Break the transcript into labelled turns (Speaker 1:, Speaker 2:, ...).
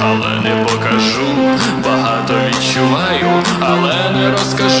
Speaker 1: але не покажу, багато відчуваю, але не розкажу.